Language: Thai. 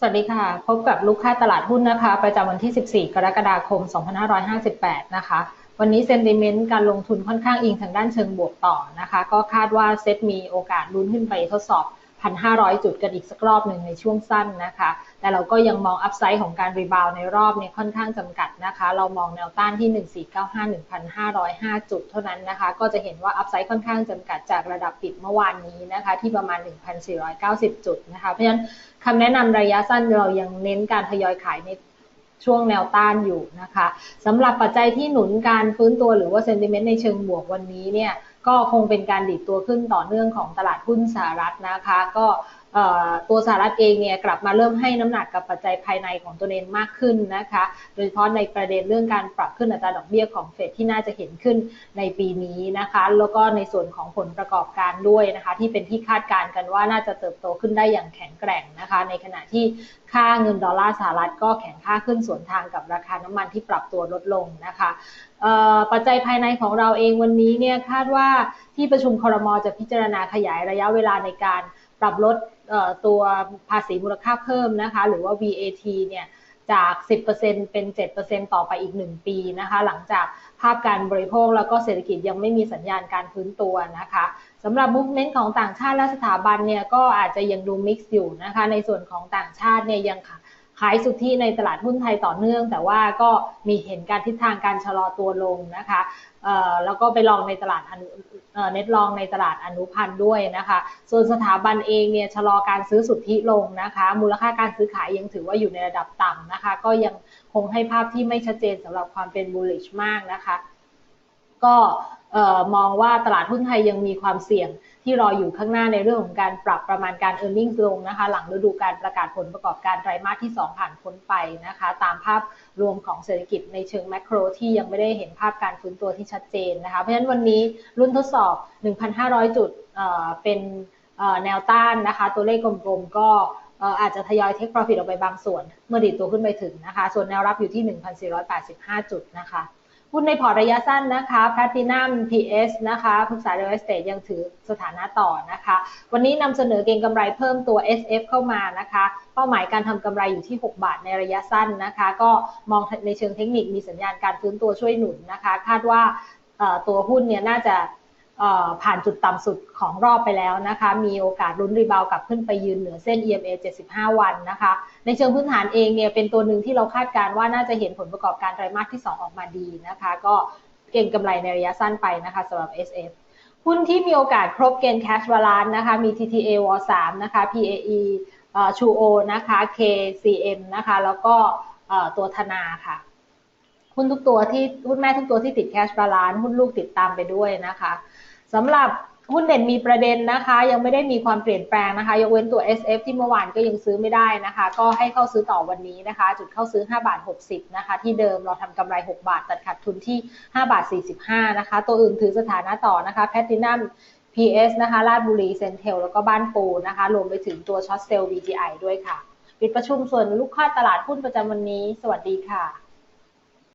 สวัสดีค่ะ พบกับลูกค้าตลาดหุ้นนะคะ ประจำวันที่ 14 กรกฎาคม 2558 นะคะ วันนี้เซนดิเมนต์การลงทุนค่อนข้างอิงทางด้านเชิงบวกต่อนะคะ ก็คาดว่าเซ็ตมีโอกาสลุ้นขึ้นไปทดสอบ 1,500 จุดกันอีกสักรอบหนึ่งในช่วงสั้นนะคะ แต่เราก็ยังมองอัพไซด์ของการรีบาวในรอบเนี่ยค่อนข้างจำกัดนะคะ เรามองแนวต้านที่ 1495-1,505 จุดเท่านั้นนะคะ ก็จะเห็นว่าอัพไซด์ค่อนข้างจำกัดจากระดับปิดเมื่อวานนี้นะคะ ที่ประมาณ 1,490 จุดนะคะ เพราะฉะนั้นคำแนะนำระยะสั้นเรายังเน้นการทยอยขายในช่วงแนวต้านอยู่นะคะสำหรับปัจจัยที่หนุนการฟื้นตัวหรือว่าเซนติเมนต์ในเชิงบวกวันนี้เนี่ย ก็คงเป็นการดีดตัวขึ้นต่อเนื่องของตลาดหุ้นสหรัฐนะคะ ก็ ตัวสหรัฐเองเนี่ยกลับมาเริ่มให้น้ำหนักกับปัจจัยภายในของตัวเองมากขึ้นนะคะ โดยเฉพาะในประเด็นเรื่องการปรับขึ้นอัตราดอกเบี้ยของเฟดที่น่าจะเห็นขึ้นในปีนี้นะคะ แล้วก็ในส่วนของผลประกอบการด้วยนะคะ ที่เป็นที่คาดการณ์กันว่าน่าจะเติบโตขึ้นได้อย่างแข็งแกร่งนะคะ ในขณะที่ค่าเงินดอลลาร์สหรัฐก็แข็งค่าขึ้นส่วนทางกับราคาน้ำมันที่ปรับตัวลดลงนะคะปัจจัยภายในของเราเองวันนี้เนี่ยคาดว่าที่ประชุมคอรมอจะพิจารณาขยายระยะเวลาในการ ปรับลดตัวภาษีมูลค่าเพิ่มนะคะ หรือว่า VAT เนี่ยจาก 10%เป็น 7%ต่อไปอีก 1 ปีนะคะ หลังจากภาพการบริโภคแล้วก็เศรษฐกิจยังไม่มีสัญญาณการฟื้นตัวนะคะสำหรับมุกเมนต์ของต่างชาติและสถาบันเนี่ยก็อาจจะยังดูมิกซ์อยู่นะคะ ในส่วนของต่างชาติเนี่ยยัง ขายสุทธิในตลาดหุ้นไทยต่อเนื่อง แต่ว่าก็มีเห็นการทิศทางการชะลอตัวลงนะคะแล้วก็ไปลองในตลาดอนุเน็ตลองในตลาดอนุพันธ์ด้วยนะคะ ส่วนสถาบันเองเนี่ยชะลอการซื้อสุทธิลงนะคะ มูลค่าการซื้อขายยังถือว่าอยู่ในระดับต่ำนะคะ ก็ยังคงให้ภาพที่ไม่ชัดเจนสำหรับความเป็น bullish มากนะคะ ก็มองว่าตลาดหุ้นไทยยังมีความเสี่ยงที่รออยู่ข้างหน้าในเรื่องของการปรับประมาณการ e a r n i n g ลงนะคะ หลังฤดูการประกาศผลประกอบการไตรมาสที่ 2 ผ่านพ้นไปนะคะ ตามภาพรวมของเศรษฐกิจในเชิงแมกโรที่ยังไม่ได้เห็นภาพการฟื้นตัวที่ชัดเจนนะคะ เพราะฉะนั้นวันนี้รุ่นทดสอบ 1,500 จุดเป็นแนวต้านนะคะ ตัวเลขกลมๆก็อาจจะทยอยเทคโปรฟิตออกไปบางส่วน เมื่อดีดตัวขึ้นไปถึงนะคะ ส่วนแนวรับอยู่ที่ 1,485 จุดนะคะ หุ้นในพอร์ตระยะสั้นนะคะแพทินัม PS นะคะพึกษาเร a สเต e ยังถือสถานะต่อนะคะ วันนี้นำเสนอเก็งกำไรเพิ่มตัว SF เข้ามานะคะ เป้าหมายการทำกำไรอยู่ที่ 6 บาทในระยะสั้นนะคะ ก็มองในเชิงเทคนิคมีสัญญาณการฟื้นตัวช่วยหนุนนะคะ คาดว่าตัวหุ้นเนี่ยน่าจะ ผ่านจุดต่ำสุดของรอบไปแล้วนะคะ มีโอกาสลุ้นรีบาวกลับขึ้นไปยืนเหนือเส้น EMA 75 วันนะคะ ในเชิงพื้นฐานเองเนี่ยเป็นตัวหนึ่งที่เราคาดการว่าน่าจะเห็นผลประกอบการไตรมาสที่ 2 ออกมาดีนะคะ ก็เก่งกำไรในระยะสั้นไปนะคะสำหรับ SF หุ้นที่มีโอกาสครบเกณฑ์ cash balance นะคะ มี TTA w 3นะคะ PAE ชูโอนะคะ KCM นะคะ แล้วก็ตัวธนาค่ะ หุ้นทุกตัวที่หุ้นแม่ทุกตัวที่ติด cash balance หุ้นลูกติดตามไปด้วยนะคะสำหรับหุ้นเด่นมีประเด็นนะคะ ยังไม่ได้มีความเปลี่ยนแปลงนะคะ ยกเว้นตัว SF ที่เมื่อวานก็ยังซื้อไม่ได้นะคะ ก็ให้เข้าซื้อต่อวันนี้นะคะ จุดเข้าซื้อ5บาท60นะคะ ที่เดิมเราทำกำไร 6 บาท ตัดขาดทุนที่5บาท45นะคะ ตัวอื่นถือสถานะต่อนะคะแพทินัม PS นะคะลาดบุรีเซนเทลแล้วก็บ้านปูนะคะ รวมไปถึงตัวช็อตเซลล์ VGI ด้วยค่ะ ปิดประชุมส่วนลูกค้าตลาดหุ้นประจำวันนี้ สวัสดีค่ะ